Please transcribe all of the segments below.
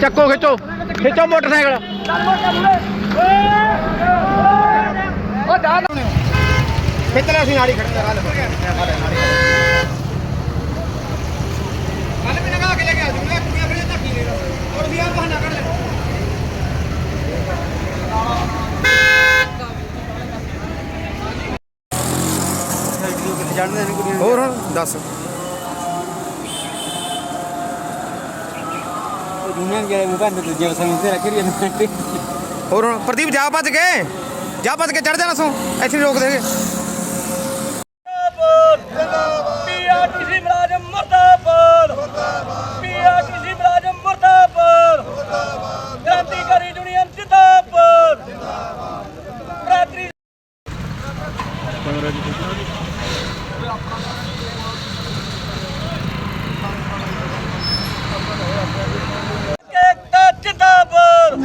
ਚੱਕੋ ਖਿੱਚੋ ਖਿੱਚੋ ਮੋਟਰਸਾਈਕਲ ਖਿੱਚ ਲੈ ਅਸੀਂ ਨਾੜੀ ਖੜੇ ਕਰ ਲੈ ਕੱਲ ਵੀ ਲਗਾ ਕੇ ਲੈ ਕੇ ਆ ਜੂਗਾ ਕੁੜੀਆਂ ਫਿਰ ਧੱਕੀ ਲੈ ਔਰ ਵੀ ਆ ਬਹਾਨਾ ਕਰ ਲੈ ਹੋਰ ਹੁਣ ਦੱਸ। ਦੁਨੀਆ ਗਿਆ ਮੈਂ ਬੰਦ ਦੂਜੇ ਸਾਨੂੰ ਤੇ ਰੱਖ ਰਹੀ ਹੈ ਹੋਰ ਹੁਣ ਪ੍ਰਦੀਪ ਜਾ ਭੱਜ ਕੇ ਜਾ ਭੱਜ ਕੇ ਚੜ ਜਾਣਾ ਸੋ ਇੱਥੇ ਰੋਕ ਦੇਗੇ ਪੀਆਰਟੀਸੀ ਮੁਲਾਜ਼ਮ ਮਰਦਾਬਾਦ ਪੀਆਰਟੀਸੀ ਮੁਲਾਜ਼ਮ ਮਰਦਾਬਾਦ ਕ੍ਰਾਂਤੀਕਾਰੀ ਯੂਨੀਅਨ ਜਿੰਦਾਬਾਦ ਭਰਾਤਰੀ ਏਕਤਾ ਜਿੰਦਾਬਾਦ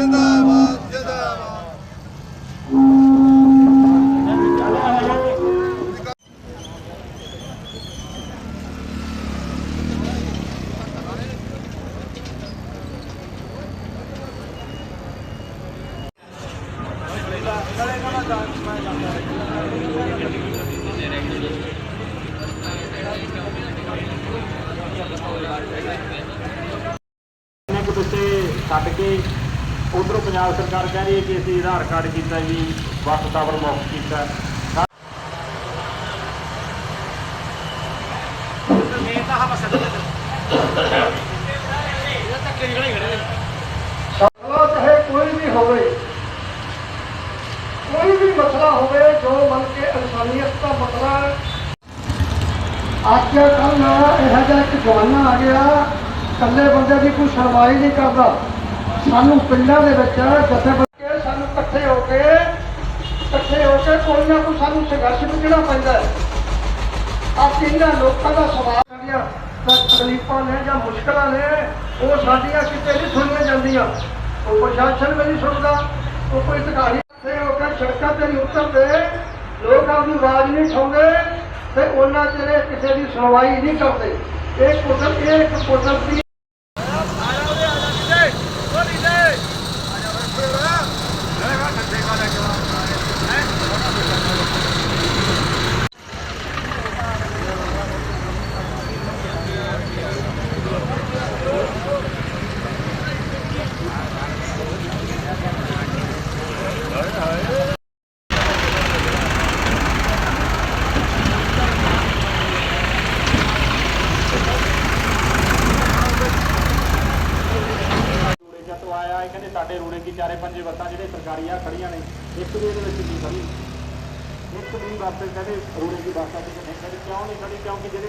ਨੇ ਕੁ ਬੱਚੇ ਛੱਡ ਕੇ ਉਧਰੋਂ ਪੰਜਾਬ ਸਰਕਾਰ ਕਹਿ ਰਹੀ ਹੈ ਕਿ ਅਸੀਂ ਆਧਾਰ ਕਾਰਡ ਕੀਤਾ ਜੀ, ਬੱਸ ਟਾਵਰ ਮੁਕਤ ਕੀਤਾ। ਮਸਲਾ ਚਾਹੇ ਕੋਈ ਵੀ ਹੋਵੇ, ਕੋਈ ਵੀ ਮਸਲਾ ਹੋਵੇ, ਜੋ ਮਨ ਕੇ ਇਨਸਾਨੀਅਤ ਦਾ ਮਸਲਾ ਅੱਜ ਕੱਲ ਇਹੋ ਜਿਹਾ ਇੱਕ ਜਵਾਨਾ ਆ ਗਿਆ, ਇਕੱਲੇ ਬੰਦੇ ਦੀ ਕੋਈ ਸੁਣਵਾਈ ਨਹੀਂ ਕਰਦਾ। ਸਾਨੂੰ ਪਿੰਡਾਂ ਦੇ ਵਿੱਚ ਜਥੇਬੰਦੀ ਸਾਨੂੰ ਇਕੱਠੇ ਹੋ ਕੇ, ਇਕੱਠੇ ਹੋ ਕੇ ਕੋਈ ਨਾ ਕੋਈ ਸਾਨੂੰ ਸੰਘਰਸ਼ ਵਿੱਚਣਾ ਪੈਂਦਾ ਹੈ। ਅੱਜ ਇਹਨਾਂ ਲੋਕਾਂ ਦਾ ਸਵਾਲ ਸਾਡੀਆਂ ਤਕਲੀਫਾਂ ਨੇ ਜਾਂ ਮੁਸ਼ਕਲਾਂ ਨੇ, ਉਹ ਸਾਡੀਆਂ ਕਿਤੇ ਨਹੀਂ ਸੁਣੀਆਂ ਜਾਂਦੀਆਂ। ਉਹ ਪ੍ਰਸ਼ਾਸਨ ਵੀ ਨਹੀਂ ਸੁਣਦਾ, ਉਹ ਕੋਈ ਅਧਿਕਾਰੀ ਤੇ ਹੋ ਕੇ ਸੜਕਾਂ ਤੇ ਨਹੀਂ ਉਤਰਦੇ, ਲੋਕ ਆਪਣੀ ਆਵਾਜ਼ ਨਹੀਂ ਉਠਾਉਂਦੇ ਤੇ ਉਹਨਾਂ ਚਿਰ ਕਿਸੇ ਦੀ ਸੁਣਵਾਈ ਨਹੀਂ ਕਰਦੇ। ਇਹ ਕੁਦਰਤ ਇਹ ਇੱਕ ਕੁਦਰਤ ਦੀ ਰੂੜੇ ਜਦ ਤੋਂ ਆਇਆ ਇਹ ਕਹਿੰਦੇ ਸਾਡੇ ਰੂੜੇ ਕੀ ਚਾਰੇ ਪੰਜੇ ਬੱਸਾਂ ਜਿਹੜੇ ਸਰਕਾਰੀ ਆ ਖੜੀਆਂ ਨੇ ਇੱਕ ਵੀ ਇਹਦੇ ਵਿੱਚ ਨਹੀਂ ਖੜੀ। ਇੱਕ ਵੀ ਬੱਸ ਕਹਿੰਦੇ ਰੂੜੇ ਦੀ ਬੱਸ ਆ ਤੇ ਕਹਿੰਦੇ ਕਿਉਂ ਨਹੀਂ ਖੜੀ? ਕਿਉਂਕਿ ਜਿਹੜੇ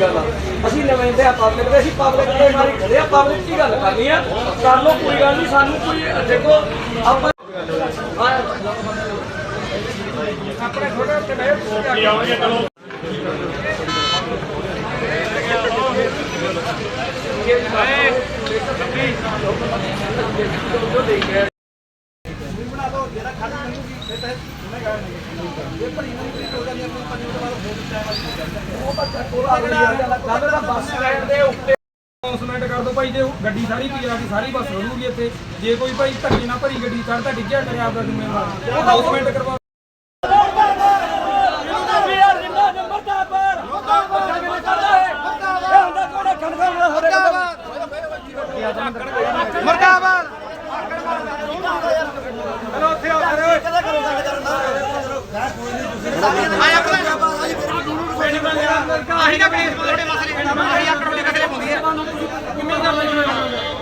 ਗੱਲ ਆ? ਅਸੀਂ ਨਵੇਂ ਆ ਪਬਲਿਕ ਦੇ। ਅਸੀਂ ਪਬਲਿਕ ਦੇ ਮਾਰੀ ਖੜੇ ਆ। ਪਬਲਿਕ ਕੀ ਗੱਲ ਕਰਨੀ ਆ? ਕਰ ਲਓ, ਕੋਈ ਗੱਲ ਨਹੀਂ, ਸਾਨੂੰ ਕੋਈ, ਦੇਖੋ, ਆਪਾਂ ਆਪਣੇ ਥੋੜੇ ਉੱਤੇ ਬਹਿ ਗੱਲ ਦਾ ਬੱਸ ਸਟੈਂਡ ਦੇ ਉੱਤੇ ਅਨਾਉਂਸਮੈਂਟ ਕਰ ਦੋ ਭਾਈ ਜੇ ਗੱਡੀ ਸਾਰੀ ਪੀਆ ਦੀ ਸਾਰੀ ਬੱਸ ਰੁਲੂਗੀ ਇੱਥੇ ਜੇ ਕੋਈ ਭਾਈ ਧੱਕੇ ਨਾਲ ਭਰੀ ਗੱਡੀ ਚੜ੍ਹਦਾ ਡਿੱਗਿਆ ਕਰੇ ਆਪਦਾ ਜ਼ਿੰਮੇਵਾਰ ਉਹ ਅਨਾਉਂਸਮੈਂਟ ਕਰਵਾ ਯਾਰ ਜਿੰਦਾ ਨੰਬਰ ਦਾ ਪਰ ਮਰਦਾਬਾਦ ਇਹ ਹੁੰਦਾ ਕੋੜਾ ਖਣਖਣ ਹੋ ਰਿਹਾ ਮਰਦਾਬਾਦ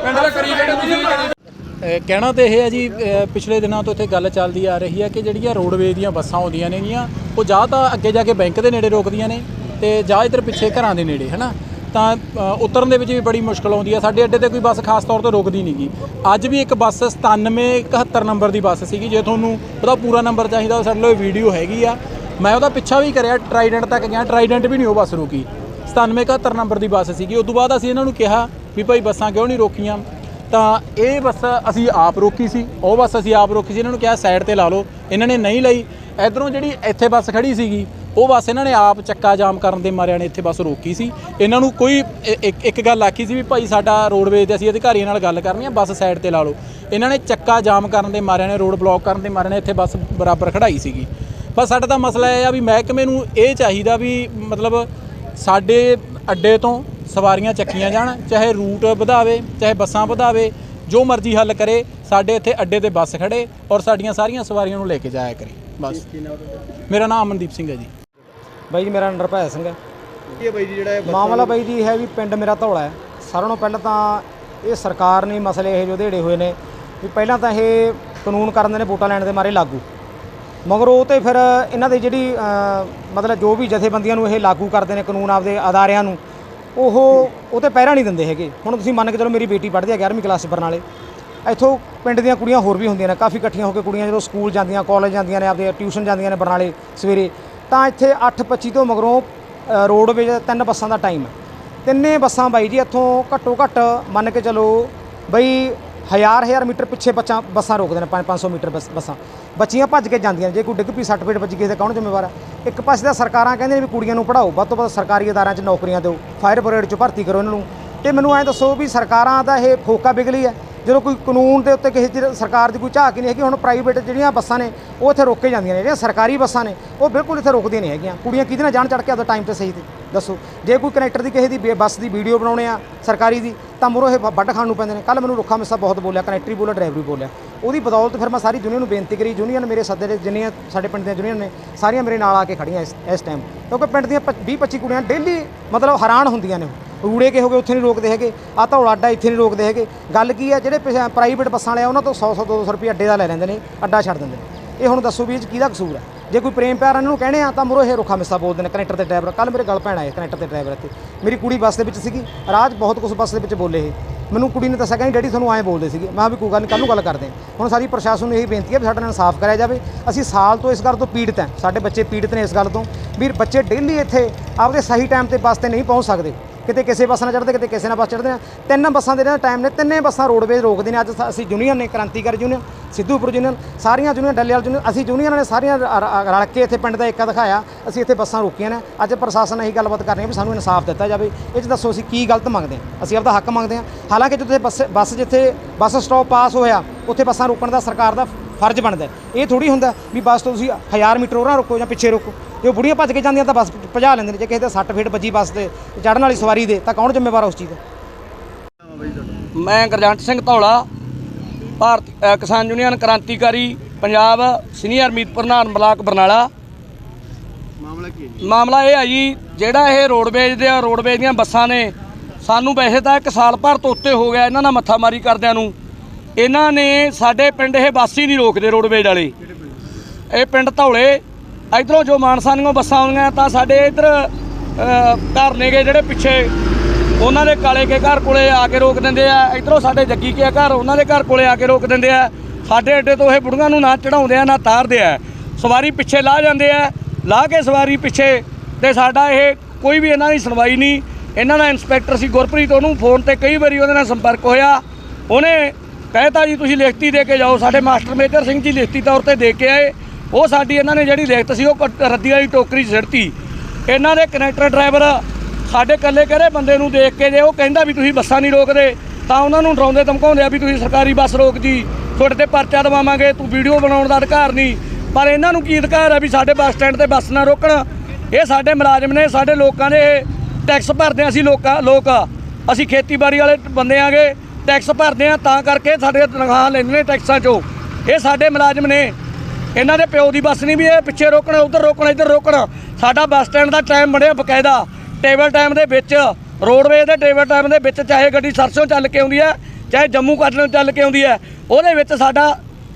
ਪਿੰਡ ਦਾ ਕਰੀ ਜਿਹੜੇ ਤੁਸੀਂ ਕਹਿਣਾ ਤੇ ਇਹ ਹੈ ਜੀ ਪਿਛਲੇ ਦਿਨਾਂ ਤੋਂ ਇੱਥੇ ਗੱਲ ਚੱਲਦੀ ਆ ਰਹੀ ਹੈ ਕਿ ਜਿਹੜੀਆਂ ਰੋਡਵੇਜ਼ ਦੀਆਂ ਬੱਸਾਂ ਆਉਂਦੀਆਂ ਨੇਗੀਆਂ ਉਹ ਜਾਂ ਤਾਂ ਅੱਗੇ ਜਾ ਕੇ ਬੈਂਕ ਦੇ ਨੇੜੇ ਰੋਕਦੀਆਂ ਨੇ ਤੇ ਜਾਂ ਇੱਧਰ ਪਿੱਛੇ ਘਰਾਂ ਦੇ ਨੇੜੇ, ਹਨਾ? ਤਾਂ ਉਤਰਨ ਦੇ ਵਿੱਚ ਵੀ ਬੜੀ ਮੁਸ਼ਕਲ ਆਉਂਦੀ ਹੈ ਸਾਡੇ ਅੱਡੇ ਤੇ ਕੋਈ ਬੱਸ ਖਾਸ ਤੌਰ ਤੇ ਰੁਕਦੀ ਨਹੀਂਗੀ ਅੱਜ ਵੀ ਇੱਕ ਬੱਸ 97 71 ਨੰਬਰ ਦੀ ਬੱਸ ਸੀਗੀ, ਜੇ ਤੁਹਾਨੂੰ ਉਹਦਾ ਪੂਰਾ ਨੰਬਰ ਚਾਹੀਦਾ ਸਾਡੇ ਲਈ ਵੀਡੀਓ ਹੈਗੀ ਆ। ਮੈਂ ਉਹਦਾ ਪਿੱਛਾ ਵੀ ਕਰਿਆ, ਟਰਾਈਡੈਂਟ ਤੱਕ ਗਿਆ, ਟਰਾਈਡੈਂਟ ਵੀ ਨਹੀਂ ਉਹ ਬੱਸ ਰੁਕੀ। 97 71 ਨੰਬਰ ਦੀ ਬੱਸ ਸੀਗੀ। ਉਸ ਤੋਂ ਬਾਅਦ ਅਸੀਂ ਇਹਨਾਂ ਨੂੰ ਕਿਹਾ ਵੀ ਭਾਈ ਬੱਸਾਂ ਕਿਉਂ ਨਹੀਂ ਰੋਕੀਆਂ? ਤਾਂ ਇਹ ਬੱਸ ਅਸੀਂ ਆਪ ਰੋਕੀ ਸੀ, ਉਹ ਬੱਸ ਅਸੀਂ ਆਪ ਰੋਕੀ ਸੀ। ਇਹਨਾਂ ਨੂੰ ਕਿਹਾ ਸਾਈਡ ਤੇ ਲਾ ਲਓ, ਇਹਨਾਂ ਨੇ ਨਹੀਂ ਲਈ। ਇਧਰੋਂ ਜਿਹੜੀ ਇੱਥੇ ਬੱਸ ਖੜੀ ਸੀਗੀ, ਉਹ ਬੱਸ ਇਹਨਾਂ ਨੇ ਆਪ ਚੱਕਾ ਜਾਮ ਕਰਨ ਦੇ ਮਾਰਿਆਂ ਨੇ ਇੱਥੇ ਬੱਸ ਰੋਕੀ ਸੀ। ਇਹਨਾਂ ਨੂੰ ਕੋਈ ਇੱਕ ਇੱਕ ਗੱਲ ਆਖੀ ਸੀ ਵੀ ਭਾਈ ਸਾਡਾ ਰੋਡਵੇਜ਼ ਦੇ ਅਸੀਂ ਅਧਿਕਾਰੀਆਂ ਨਾਲ ਗੱਲ ਕਰਨੀ ਆ, ਬੱਸ ਸਾਈਡ ਤੇ ਲਾ ਲਓ। ਇਹਨਾਂ ਨੇ ਚੱਕਾ ਜਾਮ ਕਰਨ ਦੇ ਮਾਰਿਆਂ ਨੇ, ਰੋਡ ਬਲੌਕ ਕਰਨ ਦੇ ਮਾਰਿਆਂ ਨੇ ਇੱਥੇ ਬੱਸ ਬਰਾਬਰ ਖੜਾਈ ਸੀਗੀ। ਬਸ ਸਾਡਾ ਤਾਂ ਮਸਲਾ ਇਹ ਆ ਵੀ ਮਹਿਕਮੇ ਨੂੰ ਇਹ ਚਾਹੀਦਾ ਵੀ ਮਤਲਬ ਸਾਡੇ ਅੱਡੇ ਤੋਂ ਸਵਾਰੀਆਂ ਚੱਕੀਆਂ ਜਾਣ ਚਾਹੇ ਰੂਟ ਵਧਾਵੇ ਚਾਹੇ ਬੱਸਾਂ ਵਧਾਵੇ ਜੋ ਮਰਜ਼ੀ ਹੱਲ ਕਰੇ ਸਾਡੇ ਇੱਥੇ ਅੱਡੇ ਤੇ ਬੱਸ ਖੜੇ ਔਰ ਸਾਡੀਆਂ ਸਾਰੀਆਂ ਸਵਾਰੀਆਂ ਨੂੰ ਲੈ ਕੇ ਜਾਇਆ ਕਰੇ। ਬਸ। ਮੇਰਾ ਨਾਮ ਅਮਨਦੀਪ ਸਿੰਘ ਹੈ ਜੀ। ਬਾਈ ਜੀ ਮੇਰਾ ਨਰਭੈ ਸਿੰਘ ਹੈ। ਕੀ ਹੈ ਬਾਈ ਜੀ ਜਿਹੜਾ ਇਹ ਮਾਮਲਾ ਬਾਈ ਜੀ ਹੈ ਵੀ ਪਿੰਡ ਮੇਰਾ ਧੌਲਾ ਹੈ। ਸਾਰਿਆਂ ਨਾਲੋਂ ਪਹਿਲਾਂ ਤਾਂ ਇਹ ਸਰਕਾਰ ਨੇ ਮਸਲੇ ਇਹ ਜੋ ਦੇੜੇ ਹੋਏ ਨੇ ਵੀ ਪਹਿਲਾਂ ਤਾਂ ਇਹ ਕਾਨੂੰਨ ਕਰਨ ਦੇ ਨੇ ਵੋਟਾਂ ਲੈਣ ਦੇ ਮਾਰੇ ਲਾਗੂ। ਮਗਰ ਉਹ ਤੇ ਫਿਰ ਇਹਨਾਂ ਦੀ ਜਿਹੜੀ ਮਤਲਬ ਜੋ ਵੀ ਜਥੇਬੰਦੀਆਂ ਨੂੰ ਇਹ ਲਾਗੂ ਕਰਦੇ ਨੇ ਕਾਨੂੰਨ ਆਪਦੇ ਅਦਾਰਿਆਂ ਨੂੰ ਉਹ ਉਹ ਤੇ ਪਹਿਰਾ ਨਹੀਂ ਦਿੰਦੇ ਹੈਗੇ। ਹੁਣ ਤੁਸੀਂ ਮੰਨ ਕੇ ਚਲੋ ਮੇਰੀ ਬੇਟੀ ਪੜ੍ਹਦੀ ਹੈ 11ਵੀਂ ਕਲਾਸ ਬਰਨਾਲੇ। ਇੱਥੋਂ ਪਿੰਡ ਦੀਆਂ ਕੁੜੀਆਂ ਹੋਰ ਵੀ ਹੁੰਦੀਆਂ ਨੇ, ਕਾਫੀ ਇਕੱਠੀਆਂ ਹੋ ਕੇ ਕੁੜੀਆਂ ਜਦੋਂ ਸਕੂਲ ਜਾਂਦੀਆਂ ਕਾਲਜ ਜਾਂਦੀਆਂ ਨੇ, ਆਪਦੇ ਟਿਊਸ਼ਨ ਜਾਂਦੀਆਂ ਨੇ ਬਰਨਾਲੇ ਸਵੇਰੇ। ਤਾਂ ਇੱਥੇ 8:25 ਤੋਂ ਮਗਰੋਂ ਰੋਡਵੇਜ਼ ਤਿੰਨ ਬੱਸਾਂ ਦਾ ਟਾਈਮ ਹੈ। ਤਿੰਨੇ ਬੱਸਾਂ ਬਾਈ ਜੀ ਇੱਥੋਂ ਘੱਟੋ ਘੱਟ ਮੰਨ ਕੇ ਚਲੋ ਬਈ ਹਜ਼ਾਰ ਹਜ਼ਾਰ ਮੀਟਰ ਪਿੱਛੇ ਬੱਚਾ ਬੱਸਾਂ ਰੋਕਦੇ ਨੇ 5-500 ਮੀਟਰ ਬੱਸ- ਬੱਸਾਂ। ਬੱਚੀਆਂ ਭੱਜ ਕੇ ਜਾਂਦੀਆਂ ਨੇ, ਜੇ ਕੋਈ ਡਿੱਗ ਪਈ ਸੱਟ ਪੇਟ ਵੱਜੀ ਕਿਸੇ ਦਾ ਕੌਣ ਜ਼ਿੰਮੇਵਾਰ ਹੈ ਇੱਕ ਪਾਸੇ ਤਾਂ ਸਰਕਾਰਾਂ ਕਹਿੰਦੇ ਨੇ ਵੀ ਕੁੜੀਆਂ ਨੂੰ ਪੜ੍ਹਾਓ, ਵੱਧ ਤੋਂ ਵੱਧ ਸਰਕਾਰੀ ਅਦਾਰਿਆਂ 'ਚ ਨੌਕਰੀਆਂ ਦਿਓ ਫਾਇਰ ਬ੍ਰਿਗੇਡ 'ਚ ਭਰਤੀ ਕਰੋ ਇਹਨਾਂ ਨੂੰ। ਤੇ ਮੈਨੂੰ ਐਂ ਦੱਸੋ ਵੀ ਸਰਕਾਰਾਂ ਦਾ ਇਹ ਫੋਕਾ ਬਿਗਲੀ ਹੈ? ਜਦੋਂ ਕੋਈ ਕਾਨੂੰਨ ਦੇ ਉੱਤੇ ਕਿਸੇ ਚੀਜ਼- ਸਰਕਾਰ ਦੀ ਕੋਈ ਝਾਕ ਹੀ ਨਹੀਂ ਹੈਗੀ, ਹੁਣ ਪ੍ਰਾਈਵੇਟ ਜਿਹੜੀਆਂ ਬੱਸਾਂ ਨੇ, ਉਹ ਇੱਥੇ ਰੋਕੇ ਜਾਂਦੀਆਂ ਨੇ, ਜਿਹੜੀਆਂ ਸਰਕਾਰੀ ਬੱਸਾਂ ਨੇ, ਉਹ ਬਿਲਕੁਲ ਇੱਥੇ ਰੁਕਦੀਆਂ ਨਹੀਂ ਹੈਗੀਆਂ। ਕੁੜੀਆਂ ਕਿਹਦੇ ਨਾਲ ਜਾਣ ਚੜ ਕੇ ਆਪਦਾ ਟਾਈਮ ਤੇ ਸਹੀ ਤੇ? ਦੱਸੋ। ਜੇ ਕੋਈ ਕਨੈਕਟਰ ਦੀ ਕਿਸੇ ਦੀ ਬੇ- ਬੱਸ ਦੀ ਵੀਡੀਓ ਬਣਾਉਣੇ ਆ ਸਰਕਾਰੀ ਦੀ, ਤਾਂ ਮੁਰੋ ਇਹ ਵ- ਵੱਢ ਖਾਣ ਨੂੰ ਪੈਂਦੇ ਨੇ। ਕੱਲ ਮੈਨੂੰ ਰੁੱਖਾ ਮਿੱਸਾ ਬਹੁਤ ਬੋਲਿਆ, ਕਨੈਕਟਰੀ ਬੋਲਿਆ, ਡਰਾਈਵਰ ਵੀ ਬੋਲਿਆ। ਉਹਦੀ ਬਦੌਲਤ ਫਿਰ ਮੈਂ ਸਾਰੀ ਯੂਨੀਅਨ ਨੂੰ ਬੇਨਤੀ ਕਰੀ, ਯੂਨੀਅਨ ਮੇਰੇ ਸੱਦੇ ਦੇ ਜਿੰਨੀਆਂ ਸਾਡੇ ਪਿੰਡ ਦੀਆਂ ਯੂਨੀਅਨ ਨੇ, ਸਾਰੀਆਂ ਮੇਰੇ ਨਾਲ ਆ ਕੇ ਖੜੀਆਂ ਇਸ ਇਸ ਟਾਈਮ ਕਿਉਂਕਿ ਪਿੰਡ ਦੀਆਂ 20 25 ਕੁੜੀਆਂ ਡੇਲੀ ਮਤਲਬ ਹੈਰਾਨ ਹੁੰਦੀਆਂ ਨੇ ਰੂੜੇ ਕੇ ਹੋ ਗਏ ਉੱਥੇ ਨਹੀਂ ਰੋਕਦੇ ਹੈਗੇ ਆ ਧੌਲਾ ਇੱਥੇ ਨਹੀਂ ਰੋਕਦੇ ਹੈਗੇ। ਗੱਲ ਕੀ ਹੈ ਜਿਹੜੇ ਪਿਛ ਪ੍ਰਾਈਵੇਟ ਬੱਸਾਂ ਵਾਲੇ ਆ ਉਹਨਾਂ ਤੋਂ 100 100 200 ਰੁਪਏ ਅੱਡੇ ਦਾ ਲੈ ਲੈਂਦੇ ਨੇ, ਅੱਡਾ ਛੱਡ ਦਿੰਦੇ ਨੇ। ਇਹ ਹੁਣ ਦੱਸੋ ਵੀ ਇਹ 'ਚ ਕਿਹਦਾ ਕਸੂਰ ਹੈ ਜੇ ਕੋਈ ਪ੍ਰੇਮ ਪਿਆਰ ਇਹਨਾਂ ਨੂੰ ਕਹਿੰਦੇ ਆ, ਤਾਂ ਮੁਰੋ ਇਹ ਰੁੱਖਾ ਮਿੱਸਾ ਬੋਲਦੇ ਨੇ, ਕਨੈਕਟਰ ਤੇ ਡਰਾਈਵਰ ਕੱਲ ਮੇਰੇ ਗੱਲ ਪੈਣ ਆਏ, ਕਨੈਕਟਰ ਤੇ ਡਰਾਈਵਰ ਇੱਥੇ। ਮੇਰੀ ਕੁੜੀ ਬੱਸ ਦੇ ਵਿੱਚ ਸੀਗੀ, ਰਾਜ ਬਹੁਤ ਕੁਝ ਬੱਸ ਦੇ ਵਿੱਚ ਬੋਲੇ ਇਹ। ਮੈਨੂੰ ਕੁੜੀ ਨੇ ਦੱਸਿਆ, ਕਹਿੰਦੀ, ਡੈਡੀ, ਤੁਹਾਨੂੰ ਐਂ ਬੋਲਦੇ ਸੀਗੇ। ਮੈਂ ਕਿਹਾ ਵੀ ਕੋਈ ਗੱਲ ਨਹੀਂ ਕੱਲ ਨੂੰ ਗੱਲ ਕਰਦੇ ਹਾਂ। ਹੁਣ ਸਾਰੀ ਪ੍ਰਸ਼ਾਸਨ ਨੂੰ ਇਹ ਬੇਨਤੀ ਹੈ ਵੀ ਸਾਡਾ ਨਾਲ ਇਨਸਾਫ ਕਰਿਆ ਜਾਵੇ। ਅਸੀਂ ਸਾਲ ਤੋਂ ਇਸ ਗੱਲ ਤੋਂ ਪੀੜਤ ਹਾਂ। ਸਾਡੇ ਬੱਚੇ ਪੀੜਤ ਨੇ ਇਸ ਗੱਲ ਤੋਂ। ਵੀ ਬੱਚੇ ਡੇਲੀ ਇੱਥੇ ਆਪਦੇ ਸਹੀ ਟਾਈਮ ਤੇ ਬੱਸ ਤੇ ਨਹੀਂ ਪਹੁੰਚ ਸਕਦੇ। ਕਿਤੇ ਕਿਸੇ ਬੱਸ ਨਾਲ ਚੜ੍ਹਦੇ, ਕਿਤੇ ਕਿਸੇ ਨਾਲ ਬੱਸ ਚੜ੍ਹਦੇ ਆ। ਤਿੰਨ ਬੱਸਾਂ ਦੇ ਨਾਲ ਟਾਈਮ ਨੇ, ਤਿੰਨੇ ਬੱਸਾਂ ਰੋਡਵੇਜ਼ ਰੋਕਦੇ ਨੇ ਅੱਜ। ਅਸੀਂ ਯੂਨੀਅਨ ਨੇ, ਕ੍ਰਾਂਤੀਕਾਰੀ ਯੂਨੀਅਨ ਸਿੱਧੂਪੁਰ ਯੂਨੀਅਨ ਸਾਰੀਆਂ ਯੂਨੀਅਨ ਡੱਲੇ ਵਾਲ ਯੂਨੀਅਨ ਅਸੀਂ ਯੂਨੀਅਨਾਂ ਨੇ ਸਾਰੀਆਂ ਰ- ਰਲ ਕੇ ਇੱਥੇ ਪਿੰਡ ਦਾ ਏਕਾ ਦਿਖਾਇਆ। ਅਸੀਂ ਇੱਥੇ ਬੱਸਾਂ ਰੋਕੀਆਂ ਨੇ। ਅੱਜ ਪ੍ਰਸ਼ਾਸਨ ਇਹੀ ਗੱਲਬਾਤ ਕਰ ਰਹੇ ਹਾਂ ਵੀ ਸਾਨੂੰ ਇਨਸਾਫ ਦਿੱਤਾ ਜਾਵੇ। ਇਹ 'ਚ ਦੱਸੋ ਅਸੀਂ ਕੀ ਗਲਤ ਮੰਗਦੇ ਹਾਂ? ਅਸੀਂ ਆਪਦਾ ਹੱਕ ਮੰਗਦੇ ਹਾਂ। ਹਾਲਾਂਕਿ ਜਿੱਥੇ ਬੱਸ ਬੱਸ ਜਿੱਥੇ ਬੱਸ ਸਟਾਪ ਪਾਸ ਹੋਇਆ, ਉੱਥੇ ਬੱਸਾਂ ਰੋਕਣ ਦਾ ਸਰਕਾਰ ਦਾ ਫਰਜ਼ ਬਣਦਾ। ਇਹ ਥੋੜੀ ਹੁੰਦਾ ਵੀ ਬੱਸ ਤੋਂ ਤੁਸੀਂ 1000 ਮੀਟਰ ਹੋਰਾਂ ਰੁਕੋ ਜਾਂ ਪਿੱਛੇ ਰੁਕੋ। ਜੇ ਉਹ ਬੁੜੀਆਂ ਭੱਜ ਕੇ ਜਾਂਦੀਆਂ ਤਾਂ ਬੱਸ ਭਜਾ ਲੈਂਦੇ ਨੇ। ਜੇ ਕਿਸੇ ਦੇ ਸੱਟ ਫੇਟ ਵੱਜੀ ਬੱਸ ਤੇ ਚੜ੍ਹਨ ਵਾਲੀ ਸਵਾਰੀ ਦੇ ਤਾਂ ਕੌਣ ਜ਼ਿੰਮੇਵਾਰ ਉਸ ਚੀਜ਼ ਦਾ? ਮੈਂ ਗਰਜੰਟ ਸਿੰਘ ਧੌਲਾ ਭਾਰਤ ਕਿਸਾਨ ਯੂਨੀਅਨ ਕ੍ਰਾਂਤੀਕਾਰੀ ਪੰਜਾਬ ਸੀਨੀਅਰ ਮੀਤ ਪ੍ਰਧਾਨ ਬਲਾਕ ਬਰਨਾਲਾ। ਮਾਮਲਾ ਕੀ ਹੈ ਜੀ? ਮਾਮਲਾ ਇਹ ਹੈ ਜੀ ਜਿਹੜਾ ਇਹ ਰੋਡਵੇਜ ਦੇ ਰੋਡਵੇਜ ਦੀਆਂ ਬੱਸਾਂ ਨੇ ਸਾਨੂੰ ਵੈਸੇ ਤਾਂ ਇੱਕ ਸਾਲ ਭਰ ਤੋਂ ਉੱਤੇ ਹੋ ਗਿਆ ਇਹਨਾਂ ਨਾਲ ਮੱਥਾ ਮਾਰੀ ਕਰਦਿਆਂ ਨੂੰ। ਇਹਨਾਂ ਨੇ ਸਾਡੇ ਪਿੰਡ ਇਹ ਬੱਸ ਹੀ ਨਹੀਂ ਰੋਕਦੇ ਰੋਡਵੇਜ ਵਾਲੇ। ਇਹ ਪਿੰਡ ਧੌਲੇ, ਇਧਰੋਂ ਜੋ ਮਾਨਸਾਨੀਆਂ ਬੱਸਾਂ ਆਉਂਦੀਆਂ ਤਾਂ ਸਾਡੇ ਇਧਰ ਘਰ ਨੇਗੇ ਜਿਹੜੇ ਪਿੱਛੇ। ਉਹਨਾਂ ਦੇ ਕਾਲੇ ਕੇ ਘਰ ਕੋਲੇ ਆ ਕੇ ਰੋਕ ਦਿੰਦੇ ਆ। ਇਧਰੋਂ ਸਾਡੇ ਜੱਗੀ ਕੇ ਘਰ, ਉਹਨਾਂ ਦੇ ਘਰ ਕੋਲੇ ਆ ਕੇ ਰੋਕ ਦਿੰਦੇ ਆ। ਸਾਡੇ ਅੱਡੇ ਤੋਂ ਇਹ ਬੁੜੀਆਂ ਨੂੰ ਨਾ ਚੜਾਉਂਦੇ ਆ, ਨਾ ਤਾਰਦੇ ਆ। ਸਵਾਰੀ ਪਿੱਛੇ ਲਾ ਜਾਂਦੇ ਆ, ਲਾ ਕੇ ਸਵਾਰੀ ਪਿੱਛੇ। ਤੇ ਸਾਡਾ ਇਹ ਕੋਈ ਵੀ ਇਹਨਾਂ ਦੀ ਸੁਣਵਾਈ ਨਹੀਂ। ਇਹਨਾਂ ਦਾ ਇੰਸਪੈਕਟਰ ਸੀ ਗੁਰਪ੍ਰੀਤ, ਉਹਨੂੰ ਫੋਨ ਤੇ ਕਈ ਵਾਰੀ ਉਹਦੇ ਨਾਲ ਸੰਪਰਕ ਹੋਇਆ। ਉਹਨੇ ਕਹਿਤਾ ਜੀ ਤੁਸੀਂ ਲਿਖਤੀ ਦੇ ਕੇ ਜਾਓ, ਸਾਡੇ ਮਾਸਟਰ ਮੇਜਰ ਸਿੰਘ ਜੀ ਲਿਖਤੀ ਤੌਰ ਤੇ ਦੇ ਕੇ ਆਏ। ਉਹ ਸਾਡੀ ਇਹਨਾਂ ਨੇ ਜਿਹੜੀ ਲਿਖਤ ਸੀ, ਉਹ ਕ- ਰੱਦੀ ਵਾਲੀ ਟੋਕਰੀ 'ਚ ਸਿੱਟਤੀ ਇਹਨਾਂ ਦੇ ਕਨੈਕਟਰ ਡਰਾਈਵਰ ਸਾਡੇ ਇਕੱਲੇ ਕਿਹੜੇ ਬੰਦੇ ਨੂੰ ਦੇਖ ਕੇ ਜੇ ਉਹ ਕਹਿੰਦਾ ਵੀ ਤੁਸੀਂ ਬੱਸਾਂ ਨਹੀਂ ਰੋਕਦੇ, ਤਾਂ ਉਹਨਾਂ ਨੂੰ ਡਰਾਉਂਦੇ ਧਮਕਾਉਂਦੇ ਆ ਵੀ ਤੁਸੀਂ ਸਰਕਾਰੀ ਬੱਸ ਰੋਕ ਜੀ, ਤੁਹਾਡੇ ਤੇ ਪਰਚਾ ਦਵਾਵਾਂਗੇ, ਤੂੰ ਵੀਡੀਓ ਬਣਾਉਣ ਦਾ ਅਧਿਕਾਰ ਨਹੀਂ। ਪਰ ਇਹਨਾਂ ਨੂੰ ਕੀ ਅਧਿਕਾਰ ਹੈ ਵੀ ਸਾਡੇ ਬੱਸ ਸਟੈਂਡ ਤੇ ਬੱਸ ਨਾ ਰੋਕਣ? ਇਹ ਸਾਡੇ ਮੁਲਾਜ਼ਮ ਨੇ, ਸਾਡੇ ਲੋਕਾਂ ਦੇ ਟੈਕਸ ਭਰਦੇ ਹਾਂ ਅਸੀਂ ਲੋਕਾਂ, ਲੋਕ। ਅਸੀਂ ਖੇਤੀਬਾੜੀ ਵਾਲੇ ਬੰਦੇ ਆਂਗੇ। ਟੈਕਸ ਭਰਦੇ ਆ, ਤਾਂ ਕਰਕੇ ਸਾਡੇ ਤਨਖਾਹ ਲੈਂਦੇ ਨੇ ਟੈਕਸਾਂ 'ਚੋਂ। ਇਹ ਸਾਡੇ ਮੁਲਾਜ਼ਮ ਨੇ। ਇਹਨਾਂ ਦੇ ਪਿਓ ਦੀ ਬੱਸ ਨਹੀਂ ਵੀ ਇਹ ਪਿੱਛੇ ਰੋਕਣਾ, ਉਧਰ ਰੋਕਣਾ, ਇੱਧਰ ਰੋਕਣ। ਸਾਡਾ ਬੱਸ ਸਟੈਂਡ ਦਾ ਟਾਈਮ ਬਣਿਆ ਬਕਾਇਦਾ। ਟੇਬਲ ਟਾਈਮ ਦੇ ਵਿੱਚ ਰੋਡਵੇਜ਼ ਦੇ ਟੇਬਲ ਟਾਈਮ ਦੇ ਵਿੱਚ ਚਾਹੇ ਗੱਡੀ ਸਰਸੋਂ ਚੱਲ ਕੇ ਆਉਂਦੀ ਹੈ, ਚਾਹੇ ਜੰਮੂ ਕਟਲੋਂ ਚੱਲ ਕੇ ਆਉਂਦੀ ਹੈ, ਉਹਦੇ ਵਿੱਚ ਸਾਡਾ,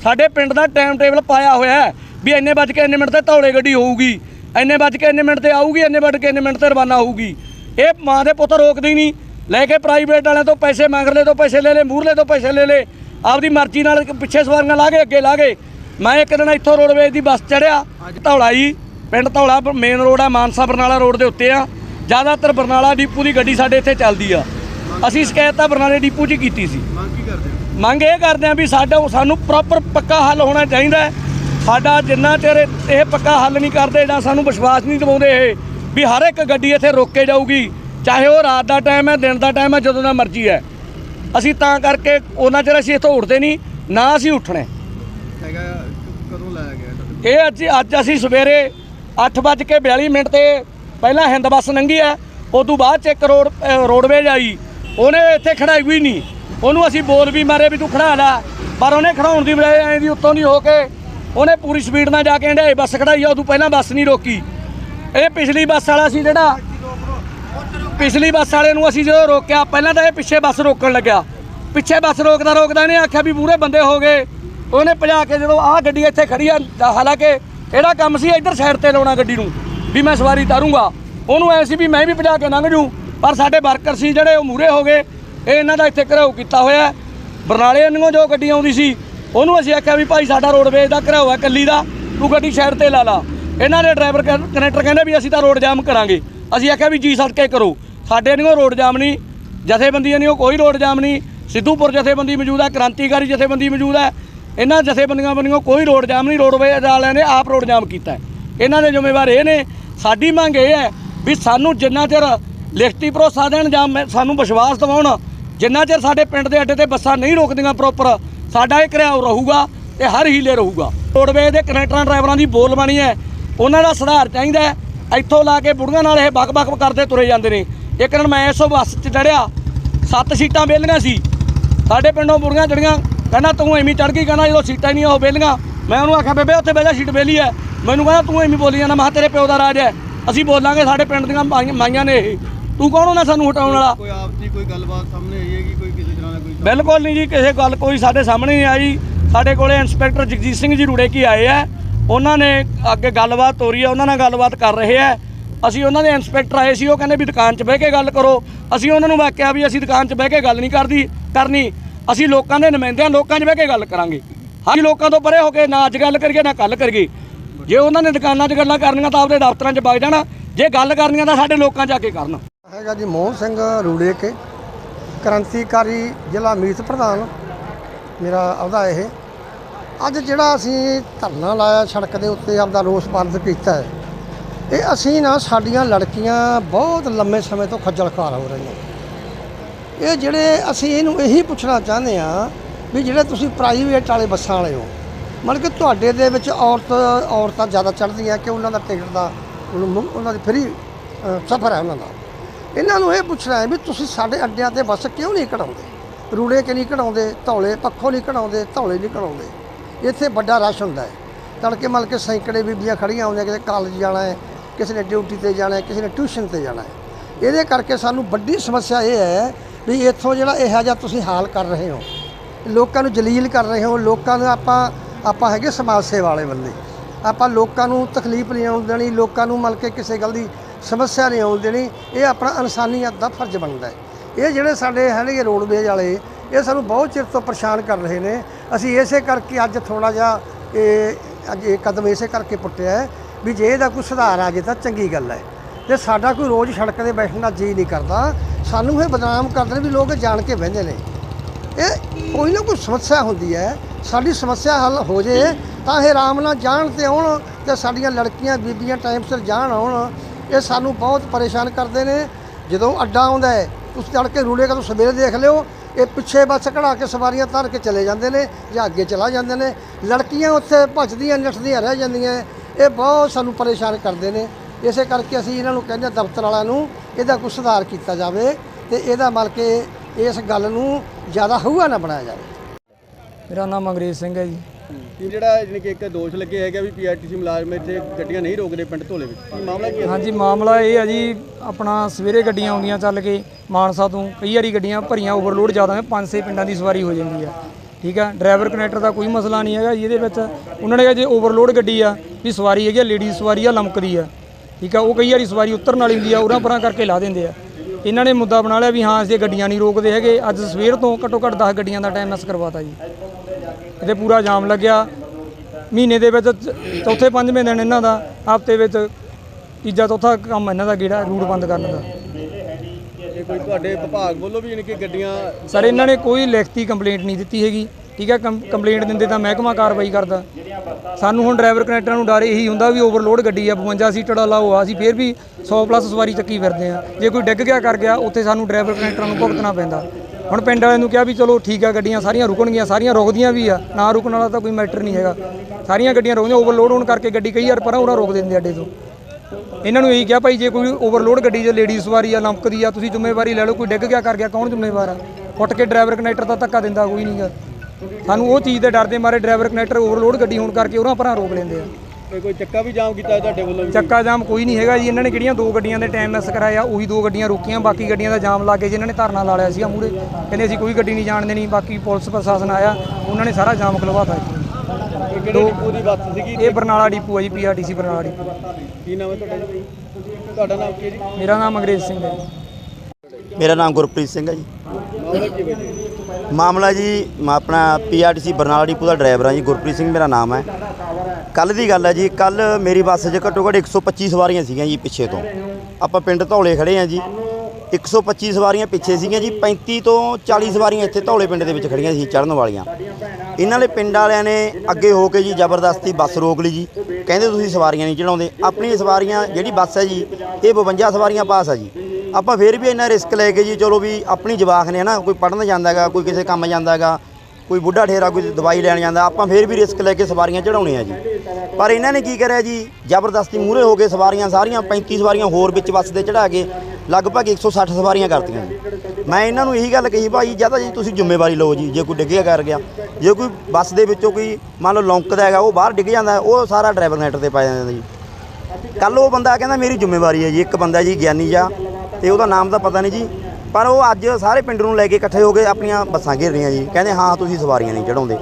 ਸਾਡੇ ਪਿੰਡ ਦਾ ਟਾਈਮ ਟੇਬਲ ਪਾਇਆ ਹੋਇਆ ਹੈ ਵੀ ਇੰਨੇ ਵੱਜ ਕੇ ਇੰਨੇ ਮਿੰਟ ਤੇ ਧੌਲੇ ਗੱਡੀ ਹੋਊਗੀ। ਇੰਨੇ ਵੱਜ ਕੇ ਇੰਨੇ ਮਿੰਟ ਤੇ ਆਊਗੀ, ਇੰਨੇ ਵੱਜ ਕੇ ਇੰਨੇ ਮਿੰਟ ਤੇ ਰਵਾਨਾ ਹੋਊਗੀ। ਇਹ ਮਾਂ ਦੇ ਪੁੱਤ ਰੋਕਦੇ ਹੀ ਨਹੀਂ। ਲੈ ਕੇ ਪ੍ਰਾਈਵੇਟ ਵਾਲਿਆਂ ਤੋਂ ਪੈਸੇ ਮੰਗਲੇ ਤੋਂ ਪੈਸੇ ਲੈ ਲੈ ਮੂਰਲੇ ਤੋਂ ਪੈਸੇ ਲੈ ਲੈ ਆਪਦੀ ਮਰਜ਼ੀ ਨਾਲ ਪਿੱਛੇ ਸਵਾਰੀਆਂ ਲਾ ਕੇ ਅੱਗੇ ਲਾ ਗਏ ਮੈਂ ਇੱਕ ਦਿਨ ਇੱਥੋਂ ਰੋਡਵੇਜ਼ ਦੀ ਬੱਸ ਚੜਿਆ ਧੌਲਾ ਜੀ ਪਿੰਡ ਧੌਲਾ ਮੇਨ ਰੋਡ ਆ ਮਾਨਸਾ ਬਰਨਾਲਾ ਰੋਡ ਦੇ ਉੱਤੇ ਆ। ਜ਼ਿਆਦਾਤਰ ਬਰਨਾਲਾ ਡਿਪੂ ਦੀ ਗੱਡੀ ਸਾਡੇ ਇੱਥੇ ਚੱਲਦੀ ਆ। ਅਸੀਂ ਸ਼ਿਕਾਇਤ ਤਾਂ ਬਰਨਾਲੇ ਡਿਪੂ 'ਚ ਕੀਤੀ ਸੀ। ਮੰਗ ਕੀ ਕਰਦੇ ਹੋ? ਮੰਗ ਇਹ ਕਰਦੇ ਆ ਵੀ ਸਾਡਾ ਸਾਨੂੰ ਪ੍ਰੋਪਰ ਪੱਕਾ ਹੱਲ ਹੋਣਾ ਚਾਹੀਦਾ। ਸਾਡਾ ਜਿੰਨਾ ਚਿਰ ਇਹ ਪੱਕਾ ਹੱਲ ਨਹੀਂ ਕਰਦੇ ਜਾਂ ਸਾਨੂੰ ਵਿਸ਼ਵਾਸ ਨਹੀਂ ਦਿਵਾਉਂਦੇ ਇਹ ਵੀ ਹਰ ਇੱਕ ਗੱਡੀ ਇੱਥੇ ਰੋਕ ਕੇ ਜਾਊਗੀ। ਚਾਹੇ ਉਹ ਰਾਤ ਦਾ ਟਾਈਮ ਹੈ ਦਿਨ ਦਾ ਟਾਈਮ ਹੈ ਜਦੋਂ ਦਾ ਮਰਜ਼ੀ ਹੈ। ਅਸੀਂ ਤਾਂ ਕਰਕੇ ਉਹਨਾਂ ਚਿਰ ਅਸੀਂ ਇੱਥੋਂ ਉੱਠਦੇ ਨਹੀਂ ਨਾ ਅਸੀਂ ਉੱਠਣੇ। ਹੈਗਾ ਕ- ਕਦੋਂ ਲਾਇਆ ਗਿਆ ਤੁਹਾਡੇ ਇਹ ਅੱਜ ਅੱਜ ਅਸੀਂ ਸਵੇਰੇ 8:42 ਮਿੰਟ ਤੇ ਪਹਿਲਾਂ ਹਿੰਦ ਬੱਸ ਲੰਘੀ ਹੈ ਉਦੋਂ ਬਾਅਦ ਚ ਇੱਕ ਰੋਡ ਰੋਡਵੇਜ ਆਈ। ਉਹਨੇ ਇੱਥੇ ਖੜਾਈ ਵੀ ਨਹੀਂ। ਉਹਨੂੰ ਅਸੀਂ ਬੋਲ ਵੀ ਮਾਰੇ ਵੀ ਤੂੰ ਖੜਾ ਲੈ। ਪਰ ਉਹਨੇ ਖੜਾਉਣ ਦੀ ਬਜਾਏ ਐਂ ਦੀ ਉੱਤੋਂ ਦੀ ਹੋ ਕੇ ਉਹਨੇ ਪੂਰੀ ਸਪੀਡ ਨਾਲ ਜਾ ਕੇ ਹੰਡਾਏ ਬੱਸ ਖੜਾਈ ਆ ਉਦੋਂ ਪਹਿਲਾਂ ਬੱਸ ਨਹੀਂ ਰੋਕੀ। ਇਹ ਪਿਛਲੀ ਬੱਸ ਵਾਲਾ ਸੀ ਜਿਹੜਾ ਪਿਛਲੀ ਬੱਸ ਵਾਲੇ ਨੂੰ ਅਸੀਂ ਜਦੋਂ ਰੋਕਿਆ, ਪਹਿਲਾਂ ਤਾਂ ਇਹ ਪਿੱਛੇ ਬੱਸ ਰੋਕਣ ਲੱਗਿਆ। ਪਿੱਛੇ ਬੱਸ ਰੋਕਦਾ ਰੋਕਦਾ ਇਹਨੇ ਆਖਿਆ ਵੀ ਪੂਰੇ ਬੰਦੇ ਹੋ ਗਏ। ਉਹਨੇ ਭਜਾ ਕੇ ਜਦੋਂ ਆਹ ਗੱਡੀ ਇੱਥੇ ਖੜੀ ਆ, ਹਾਲਾਂਕਿ ਇਹਦਾ ਕੰਮ ਸੀ ਇੱਧਰ ਸਾਈਡ ਤੇ ਲਾਉਣਾ ਗੱਡੀ ਨੂੰ, ਵੀ ਮੈਂ ਸਵਾਰੀ ਤਾਰੂੰਗਾ। ਉਹਨੂੰ ਐ ਸੀ ਵੀ ਮੈਂ ਵੀ ਭਜਾ ਕੇ ਲੰਘ ਜੂ, ਪਰ ਸਾਡੇ ਵਰਕਰ ਸੀ ਜਿਹੜੇ ਉਹ ਮੂਰੇ ਹੋ ਗਏ। ਇਹ ਇਹਨਾਂ ਦਾ ਇੱਥੇ ਘਰਾਓ ਕੀਤਾ ਹੋਇਆ। ਬਰਨਾਲੇ ਨੂੰ ਜੋ ਗੱਡੀ ਆਉਂਦੀ ਸੀ, ਉਹਨੂੰ ਅਸੀਂ ਆਖਿਆ ਵੀ ਭਾਈ ਸਾਡਾ ਰੋਡਵੇਜ ਦਾ ਘਰਾਓ ਹੈ ਕੱਲੀ ਦਾ, ਤੂੰ ਗੱਡੀ ਸਾਈਡ ਤੇ ਲਾ ਲਾ। ਇਹਨਾਂ ਦੇ ਡਰਾਈਵਰ ਕਨੈਕਟਰ ਕਹਿੰਦੇ ਵੀ ਅਸੀਂ ਤਾਂ ਰੋਡ ਜਾਮ ਕਰਾਂਗੇ। ਅਸੀਂ ਆਖਿਆ ਵੀ ਜੀ ਸੜਕੇ ਕਰੋ। ਸਾਡੇ ਨਹੀਂ ਰੋਡ ਜਾਮ ਨਹੀਂ ਜਥੇਬੰਦੀਆਂ ਨਹੀਂ ਕੋਈ ਰੋਡ ਜਾਮ ਨਹੀਂ ਸਿੱਧੂਪੁਰ ਜਥੇਬੰਦੀ ਮੌਜੂਦ ਹੈ, ਕ੍ਰਾਂਤੀਕਾਰੀ ਜਥੇਬੰਦੀ ਮੌਜੂਦ ਹੈ। ਇਹਨਾਂ ਜਥੇਬੰਦੀਆਂ ਬੰਦੀਆਂ ਕੋਈ ਰੋਡ ਜਾਮ ਨਹੀਂ ਰੋਡਵੇਜ਼ ਵਾਲਿਆਂ ਨੇ ਆਪ ਰੋਡ ਜਾਮ ਕੀਤਾ ਇਹਨਾਂ ਦੇ ਜ਼ਿੰਮੇਵਾਰ ਇਹ ਨੇ, ਸਾਡੀ ਮੰਗ ਇਹ ਹੈ ਵੀ ਸਾਨੂੰ ਜਿੰਨਾ ਚਿਰ ਲਿਖਤੀ ਭਰੋਸਾ ਦੇਣ ਜਾਂ ਮੈਂ- ਸਾਨੂੰ ਵਿਸ਼ਵਾਸ ਦਿਵਾਉਣ, ਜਿੰਨਾ ਚਿਰ ਸਾਡੇ ਪਿੰਡ ਦੇ ਅੱਡੇ ਤੇ ਬੱਸਾਂ ਨਹੀਂ ਰੋਕਦੀਆਂ ਪ੍ਰੋਪਰ ਸਾਡਾ ਇਹ ਘਿਰਾਓ ਰਹੂਗਾ ਤੇ ਹਰ ਹੀਲੇ ਰਹੂਗਾ। ਰੋਡਵੇਜ਼ ਦੇ ਕਨੈਕਟਰਾਂ ਡਰਾਈਵਰਾਂ ਦੀ ਬੋਲ ਬਾਣੀ ਹੈ, ਉਹਨਾਂ ਦਾ ਸੁਧਾਰ ਚਾਹੀਦਾ ਇੱਥੋਂ ਲਾ ਕੇ ਬੁੜੀਆਂ ਨਾਲ ਇਹ ਬਕ-ਬਕ ਕਰਦੇ ਤੁਰੇ ਜਾਂਦੇ ਨੇ। ਇੱਕ ਦਿਨ ਮੈਂ ਇਸੋ ਬੱਸ 'ਚ ਚੜਿਆ ਸੱਤ ਸੀਟਾਂ ਵਿਹਲੀਆਂ ਸੀ। ਸਾਡੇ ਪਿੰਡੋਂ ਬੁੜੀਆਂ ਚੜੀਆਂ ਕਹਿੰਦਾ ਤੂੰ ਐਵੇਂ ਚੜ ਗਈ ਕਹਿੰਦਾ ਜਦੋਂ ਸੀਟਾਂ ਹੀ ਨਹੀਂ ਉਹ ਵਿਹਲੀਆਂ। ਮੈਂ ਉਹਨੂੰ ਆਖਿਆ ਬੇਬੇ ਉੱਥੇ ਬਹਿ ਜਾ ਸੀਟ ਵਿਹਲੀ ਹੈ। ਮੈਨੂੰ ਕਹਿੰਦਾ ਤੂੰ ਐਵੇਂ ਬੋਲੀ ਜਾਂਦਾ। ਮੈਂ ਤੇਰੇ ਪਿਓ ਦਾ ਰਾਜ ਹੈ। ਅਸੀਂ ਬੋਲਾਂਗੇ ਸਾਡੇ ਪਿੰਡ ਦੀਆਂ ਮਾਈ- ਮਾਈਆਂ ਨੇ ਇਹ। ਤੂੰ ਕੌਣ ਉਹਨਾਂ ਸਾਨੂੰ ਹਟਾਉਣ ਵਾਲਾ? ਕੋਈ ਆਪ ਦੀ ਕੋਈ ਗੱਲਬਾਤ ਸਾਹਮਣੇ ਆਈ ਹੈ ਕਿ ਕੋਈ ਕਿਸੇ ਤਰ੍ਹਾਂ ਦਾ ਕੋਈ ਬਿਲਕੁਲ ਨਹੀਂ ਜੀ ਕਿਸੇ ਗੱਲ ਕੋਈ ਸਾਡੇ ਸਾਹਮਣੇ ਨਹੀਂ ਆਈ। ਸਾਡੇ ਕੋਲੇ ਇੰਸਪੈਕਟਰ ਜਗਜੀਤ ਸਿੰਘ ਜੀ ਰੂੜੇ ਕੀ ਆਏ ਆ। ਉਹਨਾਂ ਨੇ ਅੱਗੇ ਗੱਲਬਾਤ ਤੋਰੀ ਆ ਉਹਨਾਂ ਨਾਲ ਗੱਲਬਾਤ ਕਰ ਰਹੇ ਆ। ਅਸੀਂ ਉਹਨਾਂ ਦੇ ਇੰਸਪੈਕਟਰ ਆਏ ਸੀ, ਉਹ ਕਹਿੰਦੇ ਵੀ ਦੁਕਾਨ 'ਚ ਬਹਿ ਕੇ ਗੱਲ ਕਰੋ। ਅਸੀਂ ਉਹਨਾਂ ਨੂੰ ਆਖਿਆ ਵੀ ਅਸੀਂ ਦੁਕਾਨ 'ਚ ਬਹਿ ਕੇ ਗੱਲ ਨਹੀਂ ਕਰਦੀ, ਕਰਨੀ। ਅਸੀਂ ਲੋਕਾਂ ਦੇ ਨੁਮਾਇੰਦਿਆਂ ਲੋਕਾਂ 'ਚ ਬਹਿ ਕੇ ਗੱਲ ਕਰਾਂਗੇ। ਹਾਂ ਲੋਕਾਂ ਤੋਂ ਪਰੇ ਹੋ ਕੇ ਨਾ ਅੱਜ ਗੱਲ ਕਰੀਏ, ਨਾ ਕੱਲ ਕਰੀਏ। ਜੇ ਉਹਨਾਂ ਨੇ ਦੁਕਾਨਾਂ 'ਚ ਗੱਲਾਂ ਕਰਨੀਆਂ ਤਾਂ ਆਪਦੇ ਦਫ਼ਤਰਾਂ 'ਚ ਵਗ ਜਾਣਾ। ਜੇ ਗੱਲ ਕਰਨੀਆਂ ਤਾਂ ਸਾਡੇ ਲੋਕਾਂ 'ਚ ਆ ਕੇ ਕਰਨ। ਹੈਗਾ ਜੀ ਮੋਹਨ ਸਿੰਘ ਰੂੜੇ ਕੇ, ਕ੍ਰਾਂਤੀਕਾਰੀ ਜ਼ਿਲ੍ਹਾ ਮੀਤ ਪ੍ਰਧਾਨ। ਮੇਰਾ ਅਹੁਦਾ ਇਹ। ਅੱਜ ਜਿਹੜਾ ਅਸੀਂ ਧਰਨਾ ਲਾਇਆ ਸੜਕ ਦੇ ਉੱਤੇ, ਆਪਦਾ ਰੋਸ ਬੰਦ ਕੀਤਾ ਹੈ। ਇਹ ਅਸੀਂ ਨਾ ਸਾਡੀਆਂ ਲੜਕੀਆਂ ਬਹੁਤ ਲੰਮੇ ਸਮੇਂ ਤੋਂ ਖੱਜਲ ਖਾਰ ਹੋ ਰਹੀਆਂ। ਇਹ ਜਿਹੜੇ ਅਸੀਂ ਇਹਨੂੰ ਇਹੀ ਪੁੱਛਣਾ ਚਾਹੁੰਦੇ ਆ ਵੀ ਜਿਹੜੇ ਤੁਸੀਂ ਪ੍ਰਾਈਵੇਟ ਵਾਲੇ ਬੱਸਾਂ ਵਾਲੇ ਹੋ, ਮਤਲਬ ਕਿ ਤੁਹਾਡੇ ਦੇ ਵਿੱਚ ਔਰਤ, ਔਰਤਾਂ ਜ਼ਿਆਦਾ ਚੜ੍ਹਦੀਆਂ ਕਿ ਉਹਨਾਂ ਦਾ ਟਿਕਟ ਦਾ, ਉਹਨਾਂ ਦੀ ਫਰੀ ਸਫ਼ਰ ਹੈ ਉਹਨਾਂ ਦਾ। ਇਹਨਾਂ ਨੂੰ ਇਹ ਪੁੱਛਣਾ ਹੈ ਵੀ ਤੁਸੀਂ ਸਾਡੇ ਅੱਡਿਆਂ ਤੇ ਬੱਸ ਕਿਉਂ ਨਹੀਂ ਕਢਾਉਂਦੇ? ਰੂੜੇ ਕਿ ਨਹੀਂ ਕਢਾਉਂਦੇ? ਧੌਲੇ ਪੱਖੋਂ ਨਹੀਂ ਕਢਾਉਂਦੇ? ਧੌਲੇ ਨਹੀਂ ਕਢਾਉਂਦੇ? ਇੱਥੇ ਵੱਡਾ ਰਸ਼ ਹੁੰਦਾ ਹੈ। ਤੜਕੇ ਮਲ ਕੇ ਸੈਂਕੜੇ ਬੀਬੀਆਂ ਖੜੀਆਂ ਹੁੰਦੀਆਂ, ਕਿਤੇ ਕਾਲਜ ਜਾਣਾ ਹੈ ਕਿਸੇ ਨੇ ਡਿਊਟੀ ਤੇ ਜਾਣਾ ਹੈ, ਕਿਸੇ ਨੇ ਟਿਊਸ਼ਨ ਤੇ ਜਾਣਾ ਹੈ। ਇਹਦੇ ਕਰਕੇ ਸਾਨੂੰ ਵੱਡੀ ਸਮੱਸਿਆ ਇਹ ਹੈ ਵੀ ਇੱਥੋਂ ਜਿਹੜਾ ਇਹੋ ਜਿਹਾ ਤੁਸੀਂ ਹਾਲ ਕਰ ਰਹੇ ਹੋ, ਲੋਕਾਂ ਨੂੰ ਜਲੀਲ ਕਰ ਰਹੇ ਹੋ, ਲੋਕਾਂ ਨੂੰ ਆਪਾਂ ਆਪਾਂ ਹੈਗੇ ਸਮਾਜ ਸੇਵਾ ਵਾਲੇ ਬੰਦੇ। ਆਪਾਂ ਲੋਕਾਂ ਨੂੰ ਤਕਲੀਫ ਨਹੀਂ ਆਉਣ ਦੇਣੀ, ਲੋਕਾਂ ਨੂੰ ਮਲ ਕੇ ਕਿਸੇ ਗੱਲ ਦੀ ਸਮੱਸਿਆ ਨਹੀਂ ਆਉਣ ਦੇਣੀ, ਇਹ ਆਪਣਾ ਇਨਸਾਨੀਅਤ ਦਾ ਫਰਜ਼ ਬਣਦਾ ਹੈ। ਇਹ ਜਿਹੜੇ ਸਾਡੇ ਹੈਗੇ ਰੋਡਵੇਜ ਵਾਲੇ, ਇਹ ਸਾਨੂੰ ਬਹੁਤ ਚਿਰ ਤੋਂ ਪਰੇਸ਼ਾਨ ਕਰ ਰਹੇ ਨੇ। ਅਸੀਂ ਇਸੇ ਕਰਕੇ ਅੱਜ ਥੋੜਾ ਜਿਹਾ ਇਹ, ਅੱਜ ਇਹ ਕਦਮ ਇਸੇ ਕਰਕੇ ਪੁੱਟਿਆ ਹੈ ਵੀ ਜੇ ਇਹਦਾ ਕੋਈ ਸੁਧਾਰ ਆ ਜੇ ਤਾਂ ਚੰਗੀ ਗੱਲ ਹੈ। ਤੇ ਸਾਡਾ ਕੋਈ ਰੋਜ਼ ਸੜਕ ਤੇ ਬੈਠਣ ਦਾ ਜੀ ਨਹੀਂ ਕਰਦਾ, ਸਾਨੂੰ ਇਹ ਬਦਨਾਮ ਕਰਦੇ ਨੇ ਵੀ ਲੋਕ ਜਾਣ ਕੇ ਬਹਿੰਦੇ ਨੇ। ਇਹ ਕੋਈ ਨਾ ਕੋਈ ਸਮੱਸਿਆ ਹੁੰਦੀ ਹੈ। ਸਾਡੀ ਸਮੱਸਿਆ ਹੱਲ ਹੋ ਜੇ, ਤਾਂ ਇਹ ਆਰਾਮ ਨਾਲ ਜਾਣ ਤੇ ਆਉਣ ਤੇ ਸਾਡੀਆਂ ਲੜਕੀਆਂ, ਬੀਬੀਆਂ ਟਾਈਮ ਸਿਰ ਜਾਣ ਆਉਣ, ਇਹ ਸਾਨੂੰ ਬਹੁਤ ਪਰੇਸ਼ਾਨ ਕਰਦੇ ਨੇ। ਜਦੋਂ ਅੱਡਾ ਆਉਂਦਾ ਹੈ ਤੁਸੀਂ ਚੜ ਕੇ ਰੂੜੇ ਕਾ ਸਵੇਰੇ ਦੇਖ ਲਿਓ, ਇਹ ਪਿੱਛੇ ਬੱਸ ਕਢਾ ਕੇ ਸਵਾਰੀਆਂ ਧਰ ਕੇ ਚਲੇ ਜਾਂਦੇ ਨੇ ਜਾਂ ਅੱਗੇ ਚਲਾ ਜਾਂਦੇ ਨੇ। ਲੜਕੀਆਂ ਉੱਥੇ ਭੱਜਦੀਆਂ, ਨੱਠਦੀਆਂ, ਰਹਿ ਜਾਂਦੀਆਂ। ਇਹ ਬਹੁਤ ਸਾਨੂੰ ਪਰੇਸ਼ਾਨ ਕਰਦੇ ਨੇ। ਇਸੇ ਕਰਕੇ ਅਸੀਂ ਇਹਨਾਂ ਨੂੰ ਕਹਿੰਦੇ ਹਾਂ ਦਫ਼ਤਰ ਵਾਲਿਆਂ ਨੂੰ ਇਹਦਾ ਕੁਝ ਸੁਧਾਰ ਕੀਤਾ ਜਾਵੇ ਤੇ ਇਹਦਾ ਮਲ ਕੇ ਇਸ ਗੱਲ ਨੂੰ ਜ਼ਿਆਦਾ ਹਊਆ ਨਾ ਬਣਾਇਆ ਜਾਵੇ। ਮੇਰਾ ਨਾਮ ਅੰਗਰੇਜ਼ ਸਿੰਘ ਹੈ ਜੀ। ਕੀ ਜਿਹੜਾ ਜਾਣੀ ਕਿ ਇੱਕ ਦੋਸ਼ ਲੱਗੇ ਹੈਗਾ ਵੀ ਪੀਆਰਟੀਸੀ ਮੁਲਾਜ਼ਮ ਇੱਥੇ ਗੱਡੀਆਂ ਨਹੀਂ ਰੋਕਦੇ ਪਿੰਡ ਧੋਲੇ ਵਿੱਚ। ਕੀ ਮਾਮਲਾ ਕੀ ਹੈ? ਹਾਂਜੀ ਮਾਮਲਾ ਇਹ ਹੈ ਜੀ ਆਪਣਾ ਸਵੇਰੇ ਗੱਡੀਆਂ ਆਉਂਦੀਆਂ ਚੱਲ ਕੇ ਮਾਨਸਾ ਤੋਂ ਕਈ ਵਾਰੀ ਗੱਡੀਆਂ ਭਰੀਆਂ ਓਵਰਲੋਡ ਜ਼ਿਆਦਾ ਹੈ ਪੰਜ ਛੇ ਪਿੰਡਾਂ ਦੀ ਸਵਾਰੀ ਹੋ ਜਾਂਦੀ ਹੈ ਠੀਕ ਆ? ਡਰਾਈਵਰ ਕਨੈਕਟਰ ਦਾ ਕੋਈ ਮਸਲਾ ਨਹੀਂ ਹੈਗਾ ਜੀ ਇਹਦੇ ਵਿੱਚ। ਉਹਨਾਂ ਨੇ ਕਿਹਾ ਜੇ ਓਵਰਲੋਡ ਗੱਡੀ ਆ, ਵੀ ਸਵਾਰੀ ਹੈਗੀ ਲੇਡੀਜ਼ ਸਵਾਰੀ ਆ, ਲਮਕਦੀ ਆ। ਠੀਕ ਆ? ਉਹ ਕਈ ਵਾਰੀ ਸਵਾਰੀ ਉਤਰਨ ਵਾਲੀ ਹੁੰਦੀ ਆ ਉਹਨਾਂ ਪਰਾਂ ਕਰਕੇ ਲਾ ਦਿੰਦੇ ਆ। ਇਹਨਾਂ ਨੇ ਮੁੱਦਾ ਬਣਾ ਲਿਆ ਵੀ ਹਾਂ, ਅਸੀਂ ਇਹ ਗੱਡੀਆਂ ਨਹੀਂ ਰੋਕਦੇ ਹੈਗੇ। ਅੱਜ ਸਵੇਰ ਤੋਂ ਘੱਟੋ ਘੱਟ 10 ਗੱਡੀਆਂ ਦਾ ਟਾਈਮ ਮਿਸ ਕਰਵਾਤਾ ਜੀ। ਇਹਦੇ ਪੂਰਾ ਜਾਮ ਲੱਗਿਆ। ਮਹੀਨੇ ਦੇ ਵਿੱਚ ਚੌਥੇ ਪੰਜਵੇਂ ਦਿਨ ਇਹਨਾਂ ਦਾ, ਹਫ਼ਤੇ ਵਿੱਚ ਤੀਜਾ, ਚੌਥਾ ਕੰਮ ਇਹਨਾਂ ਦਾ ਗੇੜਾ ਰੂਟ ਬੰਦ ਕਰਨ ਦਾ। ਇਹ ਕੋਈ ਤੁਹਾਡੇ ਵਿਭਾਗ ਵੱਲੋਂ ਵੀ ਯਾਨੀ ਕਿ ਗੱਡੀਆਂ ਸਰ, ਇਹਨਾਂ ਨੇ ਕੋਈ ਲਿਖਤੀ ਕੰਪਲੇਂਟ ਨਹੀਂ ਦਿੱਤੀ ਹੈਗੀ। ਠੀਕ ਹੈ ਕੰਪ- ਕੰਪਲੇਂਟ ਦਿੰਦੇ ਤਾਂ ਮਹਿਕਮਾ ਕਾਰਵਾਈ ਕਰਦਾ। ਸਾਨੂੰ ਹੁਣ ਡਰਾਈਵਰ ਕਨੈਕਟਰਾਂ ਨੂੰ ਡਰ ਇਹੀ ਹੁੰਦਾ ਵੀ ਓਵਰਲੋਡ ਗੱਡੀ ਆ 52 ਸੀਟਰ ਵਾਲਾ ਉਹ ਅਸੀਂ ਫੇਰ ਵੀ 100 ਪਲੱਸ ਸਵਾਰੀ ਚੱਕੀ ਫਿਰਦੇ ਆ ਜੇ ਕੋਈ ਡਿੱਗ ਗਿਆ, ਕਰ ਗਿਆ, ਉੱਥੇ ਸਾਨੂੰ ਡਰਾਈਵਰ ਕਨੈਕਟਰਾਂ ਨੂੰ ਭੁਗਤਣਾ ਪੈਂਦਾ। ਹੁਣ ਪਿੰਡ ਵਾਲਿਆਂ ਨੂੰ ਕਿਹਾ ਵੀ ਚਲੋ ਠੀਕ ਆ, ਗੱਡੀਆਂ ਸਾਰੀਆਂ ਰੁਕਣਗੀਆਂ, ਸਾਰੀਆਂ ਰੁਕਦੀਆਂ ਵੀ ਆ, ਨਾ ਰੁਕਣ ਵਾਲਾ ਤਾਂ ਕੋਈ ਮੈਟਰ ਨਹੀਂ ਹੈਗਾ। ਸਾਰੀਆਂ ਗੱਡੀਆਂ ਰੁਕਦੀਆਂ ਓਵਰਲੋਡ ਹੋਣ ਕਰਕੇ ਗੱਡੀ ਕਈ ਵਾਰ ਪਰਾਂ ਉਹਨਾਂ ਰੋਕ ਦਿੰਦੇ ਆ ਅੱਡੇ ਤੋਂ। ਇਹਨਾਂ ਨੂੰ ਇਹੀ ਕਿਹਾ ਭਾਈ ਜੇ ਕੋਈ ਓਵਰਲੋਡ ਗੱਡੀ 'ਚ ਲੇਡੀ ਸਵਾਰੀ ਆ ਲੰਪਕਦੀ ਆ ਤੁਸੀਂ ਜ਼ਿੰਮੇਵਾਰੀ ਲੈ ਲਓ ਕੋਈ ਡਿੱਗ ਗਿਆ ਕਰ ਗਿਆ ਕੌਣ ਜ਼ਿੰਮੇਵਾਰ ਆ? ਉੱਠ ਕੇ ਡਰਾਈਵਰ ਕਨੈਕਟਰ ਤਾਂ ਧੱਕਾ ਦਿੰਦਾ ਕੋਈ ਨਹੀਂਗਾ ਸਾਨੂੰ ਉਹ ਚੀਜ਼ ਦੇ ਡਰ ਦੇ ਮਾਰੇ ਡਰਾਈਵਰ ਕਨੈਕਟਰ ਓਵਰਲੋਡ ਗੱਡੀ ਹੋਣ ਕਰਕੇ ਉਹਨਾਂ ਪਰਾਂ ਰੋਕ ਲੈਂਦੇ ਆ। ਕੋਈ ਚੱਕਾ ਵੀ ਜਾਮ ਕੀਤਾ ਤੁਹਾਡੇ ਵੱਲੋਂ ਚੱਕਾ ਜਾਮ ਕੋਈ ਨਹੀਂ ਹੈਗਾ ਜੀ ਇਹਨਾਂ ਨੇ ਕਿਹੜੀਆਂ ਦੋ ਗੱਡੀਆਂ ਦੇ ਟਾਈਮ ਮਿਸ ਕਰਾਇਆ ਉਹੀ ਦੋ ਗੱਡੀਆਂ ਰੋਕੀਆਂ ਬਾਕੀ ਗੱਡੀਆਂ ਦਾ ਜਾਮ ਲਾ ਕੇ ਜਿਨ੍ਹਾਂ ਨੇ ਧਰਨਾ ਲਾ ਲਿਆ ਸੀਗਾ ਮੂਰੇ ਕਹਿੰਦੇ ਅਸੀਂ ਕੋਈ ਗੱਡੀ ਨਹੀਂ ਜਾਣ ਦੇਣੀ ਬਾਕੀ ਪੁਲਿਸ ਪ੍ਰਸ਼ਾਸਨ ਆਇਆ ਉਹਨਾਂ ਨੇ ਸਾਰਾ ਜਾਮ ਖਲਵਾਤਾ ਇਹ ਕਿਹੜੇ ਡਿਪੂ ਦੀ ਬੱਸ ਸੀਗੀ? ਇਹ ਬਰਨਾਲਾ ਡਿਪੂ ਹੈ ਜੀ ਪੀਆਰਟੀਸੀ ਬਰਨਾਲਾ ਡਿਪੂ। ਕੀ ਨਾਮ ਹੈ ਤੁਹਾਡਾ ਜੀ? ਤੁਹਾਡਾ ਨਾਮ ਕੀ ਹੈ ਜੀ? ਮੇਰਾ ਨਾਮ ਅੰਗਰੇਜ਼ ਸਿੰਘ ਹੈ ਮੇਰਾ ਨਾਮ ਗੁਰਪ੍ਰੀਤ ਸਿੰਘ ਹੈ ਜੀ। ਮਾਮਲਾ ਕੀ ਹੈ ਜੀ? ਮਾਮਲਾ ਜੀ ਮੈਂ ਆਪਣਾ ਪੀਆਰਟੀਸੀ ਬਰਨਾਲਾ ਡਿਪੂ ਦਾ ਡਰਾਈਵਰ ਹਾਂ ਜੀ ਗੁਰਪ੍ਰੀਤ ਸਿੰਘ ਮੇਰਾ ਨਾਮ ਹੈ। ਕੱਲ ਦੀ ਗੱਲ ਹੈ ਜੀ ਕੱਲ ਮੇਰੀ ਬੱਸ 'ਚ ਘੱਟੋ ਘੱਟ 125 ਸਵਾਰੀਆਂ ਸੀਗੀਆਂ ਜੀ ਪਿੱਛੇ ਤੋਂ। ਆਪਾਂ ਪਿੰਡ ਧੌਲੇ ਖੜੇ ਹਾਂ ਜੀ। 125 ਸਵਾਰੀਆਂ ਪਿੱਛੇ ਸੀਗੀਆਂ ਜੀ 35 ਤੋਂ 40 ਸਵਾਰੀਆਂ ਇੱਥੇ ਧੌਲੇ ਪਿੰਡ ਦੇ ਵਿੱਚ ਖੜੀਆਂ ਸੀ ਚੜਨ ਵਾਲੀਆਂ। ਇਹਨਾਂ ਨੇ ਪਿੰਡ ਵਾਲਿਆਂ ਨੇ ਅੱਗੇ ਹੋ ਕੇ ਜੀ ਜ਼ਬਰਦਸਤੀ ਬੱਸ ਰੋਕ ਲਈ ਜੀ। ਕਹਿੰਦੇ ਤੁਸੀਂ ਸਵਾਰੀਆਂ ਨਹੀਂ ਚੜਾਉਂਦੇ। ਆਪਣੀ ਸਵਾਰੀਆਂ, ਜਿਹੜੀ ਬੱਸ ਹੈ ਜੀ, ਇਹ 52 ਸਵਾਰੀਆਂ ਪਾਸ ਆ ਜੀ। ਆਪਾਂ ਫੇਰ ਵੀ ਇੰਨਾ ਰਿਸਕ ਲੈ ਕੇ ਜੀ, ਚਲੋ ਵੀ ਆਪਣੀ ਜਵਾਕ ਨੇ ਨਾ ਕੋਈ ਪੜਨ ਜਾਂਦਾ ਹੈਗਾ, ਕੋਈ ਕਿਸੇ ਕੰਮ ਜਾਂਦਾ ਹੈਗਾ, ਕੋਈ ਬੁੱਢਾ ਠੇਰਾ, ਕੋਈ ਦਵਾਈ ਲੈਣ ਜਾਂਦਾ, ਆਪਾਂ ਫੇਰ ਵੀ ਰਿਸਕ ਲੈ ਕੇ ਸਵਾਰੀਆਂ ਚੜਾਉਣੀਆਂ ਜੀ। ਪਰ ਇਹਨਾਂ ਨੇ ਕੀ ਕਰਿਆ ਜੀ, ਜ਼ਬਰਦਸਤੀ ਮੂਹਰੇ ਹੋ ਕੇ ਸਵਾਰੀਆਂ, ਸਾਰੀਆਂ 35 ਸਵਾਰੀਆਂ ਹੋਰ ਵਿੱਚ ਬੱਸ ਦੇ ਚੜਾ ਕੇ ਲਗਭਗ 160 ਸਵਾਰੀਆਂ ਕਰਤੀਆਂ ਜੀ। ਮੈਂ ਇਹਨਾਂ ਨੂੰ ਇਹੀ ਗੱਲ ਕਹੀ, ਭਾਈ, ਜਾਂ ਤਾਂ ਜੀ ਤੁਸੀਂ ਜ਼ਿੰਮੇਵਾਰੀ ਲਓ ਜੀ, ਜੇ ਕੋਈ ਡਿੱਗਿਆ ਕਰ ਗਿਆ ਜੇ ਕੋਈ ਬੱਸ ਦੇ ਵਿੱਚੋਂ ਕੋਈ ਮੰਨ ਲਓ ਲੌਂਕਦਾ ਹੈਗਾ, ਉਹ ਬਾਹਰ ਡਿੱਗ ਜਾਂਦਾ, ਉਹ ਸਾਰਾ ਡਰਾਈਵਰ ਨੈਟ ਤੇ ਪਾਇਆ ਜਾਂਦਾ ਜੀ। ਕੱਲ ਉਹ ਬੰਦਾ ਕਹਿੰਦਾ, ਮੇਰੀ ਜ਼ਿੰਮੇਵਾਰੀ ਹੈ ਜੀ, ਇੱਕ ਬੰਦਾ ਜੀ ਗਿਆਨੀ ਜਾ, ਤੇ ਉਹਦਾ ਨਾਮ ਤਾਂ ਪਤਾ ਨਹੀਂ ਜੀ, ਪਰ ਉਹ ਅੱਜ ਸਾਰੇ ਪਿੰਡ ਨੂੰ ਲੈ ਕੇ ਇਕੱਠੇ ਹੋ ਕੇ ਆਪਣੀਆਂ ਬੱਸਾਂ ਘੇਰ ਰਹੀਆਂ ਜੀ। ਕਹਿੰਦੇ, ਹਾਂ, ਤੁਸੀਂ ਸਵਾਰੀਆਂ ਨਹੀਂ ਚੜਾਉਂਦੇ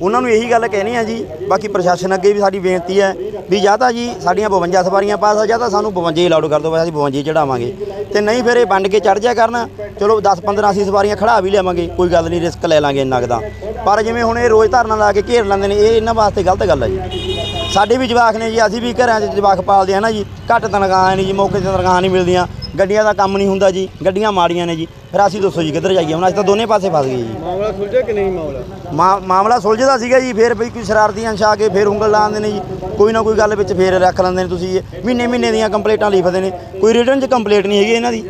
ਉਹਨਾਂ ਨੂੰ ਇਹੀ ਗੱਲ ਕਹਿਣੀ ਹੈ ਜੀ, ਬਾਕੀ ਪ੍ਰਸ਼ਾਸਨ ਅੱਗੇ ਵੀ ਸਾਡੀ ਬੇਨਤੀ ਹੈ ਵੀ ਜਾਂ ਤਾਂ ਜੀ ਸਾਡੀਆਂ 52 ਸਵਾਰੀਆਂ ਪਾਸ ਆ, ਜਾਂ ਤਾਂ ਸਾਨੂੰ 52 ਅਲਾਉਡ ਕਰ ਦਿਓ, ਬਸ ਅਸੀਂ 52 ਚੜਾਵਾਂਗੇ ਤੇ ਨਹੀਂ ਫਿਰ ਇਹ ਵੰਡ ਕੇ ਚੜ ਜਾ ਕਰਨ ਚਲੋ 10 15 ਅਸੀਂ ਸਵਾਰੀਆਂ ਖੜਾ ਵੀ ਲਿਆਵਾਂਗੇ ਕੋਈ ਗੱਲ ਨਹੀਂ ਰਿਸਕ ਲੈ ਲਾਂਗੇ ਇੰਨਾ ਕੁ ਦਾ ਪਰ ਜਿਵੇਂ ਹੁਣ ਇਹ ਰੋਜ਼ ਧਰਨਾ ਲਾ ਕੇ ਘੇਰ ਲੈਂਦੇ ਨੇ ਇਹ ਇਹਨਾਂ ਵਾਸਤੇ ਗਲਤ ਗੱਲ ਹੈ ਜੀ। ਸਾਡੇ ਵੀ ਜਵਾਕ ਨੇ ਜੀ ਅਸੀਂ ਵੀ ਘਰਾਂ 'ਚ ਜਵਾਕ ਪਾਲਦੇ ਆ ਨਾ ਜੀ ਘੱਟ ਤਨਖਾਹਾਂ ਨਹੀਂ ਜੀ ਮੌਕੇ ਤੇ ਤਨਖਾਹਾਂ ਨਹੀਂ ਮਿਲਦੀਆਂ ਗੱਡੀਆਂ ਦਾ ਕੰਮ ਨਹੀਂ ਹੁੰਦਾ ਜੀ ਗੱਡੀਆਂ ਮਾੜੀਆਂ ਨੇ ਜੀ। ਫਿਰ ਅਸੀਂ ਦੱਸੋ ਜੀ ਕਿੱਧਰ ਜਾਈਏ? ਹੁਣ ਅਸੀਂ ਤਾਂ ਦੋਨੇ ਪਾਸੇ ਫਸ ਗਏ ਜੀ। ਮਾਮਲਾ ਸੁਲਝਿਆ ਕਿ ਨਹੀਂ ਮਾਮਲਾ? ਮਾਮਲਾ ਸੁਲਝਦਾ ਸੀਗਾ ਜੀ ਫਿਰ ਵੀ ਕੋਈ ਸ਼ਰਾਰਤੀ ਅੰਸ਼ ਆ ਕੇ ਫਿਰ ਉਂਗਲ ਲਾਉਂਦੇ ਨੇ ਜੀ। ਕੋਈ ਨਾ ਕੋਈ ਗੱਲ ਵਿੱਚ ਫੇਰ ਰੱਖ ਲੈਂਦੇ ਨੇ ਤੁਸੀਂ ਮਹੀਨੇ ਮਹੀਨੇ ਦੀਆਂ ਕੰਪਲੇਂਟਾਂ ਲਿਖਦੇ ਨੇ। ਕੋਈ ਰਿਟਰਨ 'ਚ ਕੰਪਲੇਂਟ ਨਹੀਂ ਹੈਗੀ ਇਹਨਾਂ ਦੀ।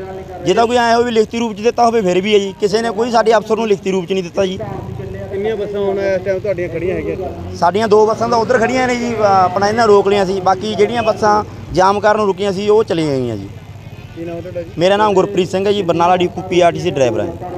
ਜੇ ਤਾਂ ਕੋਈ ਐਂ ਹੋਵੇ ਵੀ ਲਿਖਤੀ ਰੂਪ 'ਚ ਦਿੱਤਾ ਹੋਵੇ ਫਿਰ ਵੀ ਹੈ ਜੀ। ਕਿਸੇ ਨੇ ਕੋਈ ਸਾਡੇ ਅਫਸਰ ਨੂੰ ਲਿਖਤੀ ਰੂਪ 'ਚ ਨਹੀਂ ਦਿੱਤਾ ਜੀ। ਕਿੰਨੀਆਂ ਬੱਸਾਂ ਹੁਣ ਇਸ ਟਾਈਮ ਤੁਹਾਡੀਆਂ ਖੜੀਆਂ ਹੈਗੀਆਂ? ਸਾਡੀਆਂ ਦੋ ਬੱਸਾਂ ਤਾਂ ਉਧਰ ਖੜੀਆਂ ਨੇ ਜੀ ਆਪਣਾ ਇਹਨਾਂ ਰੋਕ ਲਿਆ ਸੀ। ਬਾਕੀ ਜਿਹੜੀਆਂ ਬੱਸਾਂ ਜਾਮ ਕਾਰਨ ਰੁਕੀਆਂ ਸੀ ਉਹ ਚਲੀਆਂ ਗਈਆਂ ਜੀ। ਮੇਰਾ ਨਾਮ ਗੁਰਪ੍ਰੀਤ ਸਿੰਘ ਹੈ ਜੀ ਬਰਨਾਲਾ ਡੀਪੂ ਪੀਆਰਟੀਸੀ ਡਰਾਈਵਰ ਹਾਂ